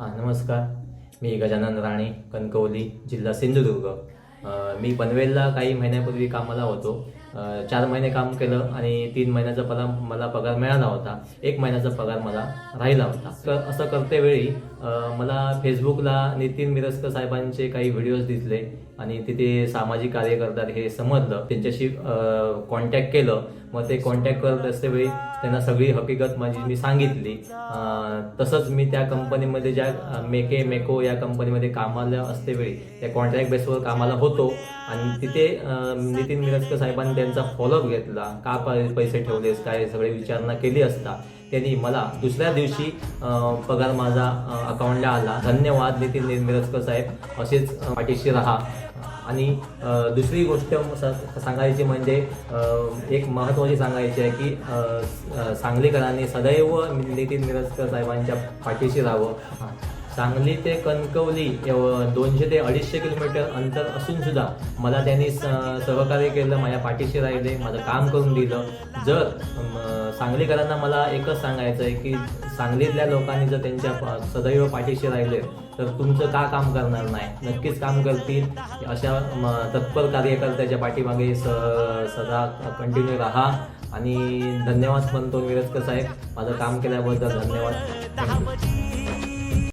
हां नमस्कार. मी गजानन राणे कणकवली जिल्हा सिंधुदुर्ग. मी पनवेलला काही महिन्यापूर्वी कामाला होतो. चार महिने काम केलं आणि तीन महिन्याचा पगार मला पगार मिळाला होता. एक महिन्याचा पगार मला राहिला होता. क- असं करतेवेळी मला फेसबुकला नितीन मिरस्कर साहेबांचे काही व्हिडिओज दिसले आणि तिथे सामाजिक कार्य करतात हे समजलं. त्यांच्याशी कॉन्टॅक्ट केलं. मग ते कॉन्टॅक्ट करत असतेवेळी त्यांना सगळी हकीकत माझी मी सांगितली. तसंच मी त्या कंपनीमध्ये ज्या मेके मेको या कंपनीमध्ये कामाला असतेवेळी त्या कॉन्ट्रॅक्ट बेसवर कामाला होतो. आणि तिथे नितीन मिरजकर साहेबांनी त्यांचा फॉलोअप घेतला. का पैसे ठेवलेस? काय? सगळी विचारणा केली असता. त्यांनी मला दुसऱ्या दिवशी पगार माझा अकाउंटला आला. धन्यवाद नितीन मिरजकर साहेब. असेच पाठीशी राहा. आणि दुसरी गोष्ट सांगायची म्हणजे एक महत्त्वाची सांगायची आहे की सांगलीकरांनी सदैव नितीन मिरजकर साहेबांच्या पाठीशी राहावं. सांगली ते कणकवली दोनशे ते अडीचशे किलोमीटर अंतर असून सुद्धा मला त्यांनी स- सहकार्य केलं माझ्या पाठीशी राहिले माझं काम करून दिलं. जर सांगलीकरांना मला एकच सांगायचं आहे की सांगलीतल्या लोकांनी जर त्यांच्या सदैव पाठीशी राहिले तर तुमचं का काम करणार नाही? नक्कीच काम करतील. अशा तत्पर कार्यकर्त्याच्या पाठीमागे स सदा कंटिन्यू राहा. आणि धन्यवाद म्हणतो मिरजकर साहेब. माझं काम केल्याबद्दल धन्यवाद.